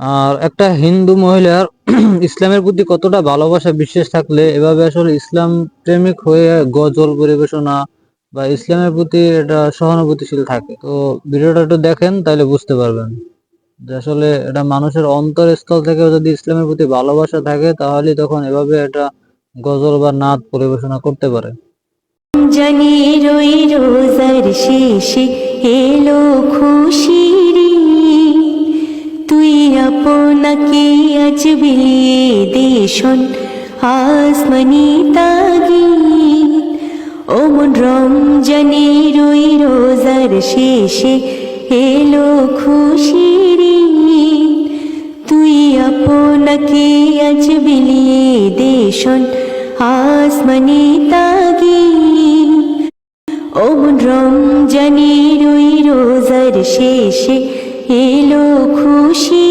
আর একটা হিন্দু মহিলার ইসলামের প্রতি কতটা ভালোবাসা বিশ্বাস থাকলে এভাবে আসলে ইসলাম প্রেমিক হয়ে গজল পরিবেশনা বা ইসলামের প্রতি এটা সহানুভূতিশীল থাকে। তো ভিডিওটা একটু দেখেন, তাহলে বুঝতে পারবেন যে আসলে এটা মানুষের অন্তরস্থল থেকে যদি ইসলামের প্রতি ভালোবাসা থাকে, তাহলে তখন এভাবে এটা গজল বা নাচ পরিবেশনা করতে পারে। জানি রই রোজার শেষে এলো খুশির আপনাকে আজ বিলিয়ে দেশন আসমানি তাগিদ ওমন রমজানে রই রোজার শেষে এলো খুশির। তুই আপনাকে আজ বিলিয়ে দেশন আসমানি তাগিদ ওমন রমজানের ওই রোজার শেষে এলো। তোর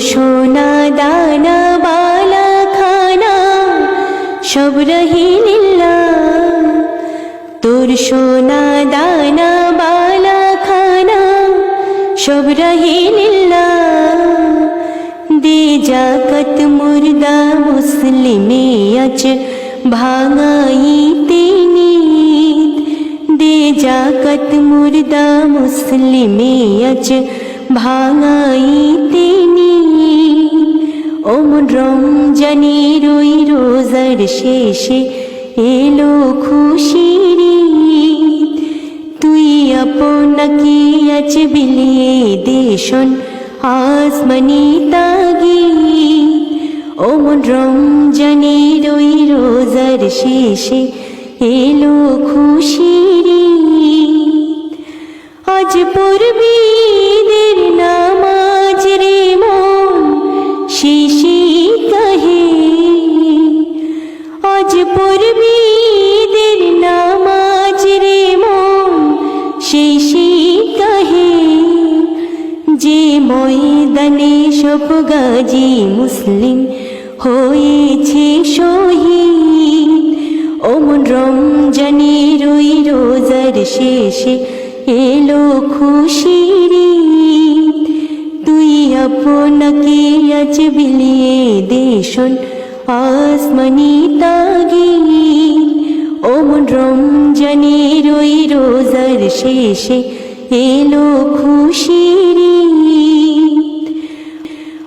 সোনা দানা বালা খানা সব রহিলিল্লা। তোর সোনা দানা বালা খানা সব রহিলিল্লা। দে জাকত মুর্দা মুসলিমে আজ ভাঙাই তিনি দে জাকত মুর্দা মুসলিমে আজ ভাঙাই তিনি ওমন রমজানের ওই রোজার শেষে এলো খুশির। তুই আপনাকে আজ বিলিয়ে দেশন আসমানি তাগিদ ওমন রমজানের ওই রোজার শেষে এলো খুশির আজ পূর্বীদের ময়দানে সব গাজী মুসলিম হয়েছে শহীদ ওমন রমজানের ওই রোজার শেষে এলো ঈদ। তুই আপনাকে আজ বিলিয়ে দেশন আসমানি তাগিদ ওমন রমজানের ওই রোজার শেষে এলো খুশির।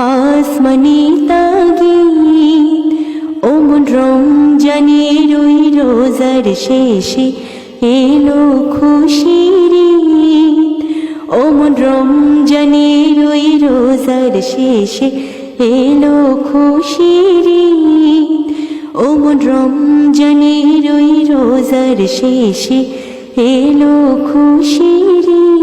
আসমানি তাগিদ ওমন রমজানের ওই রোজার শেষে এলো খুশির। ওমন রমজানের ওই রোজার শেষে এলো খুশির। ওমন রমজানের ওই রোজার শেষে এলো খুশির।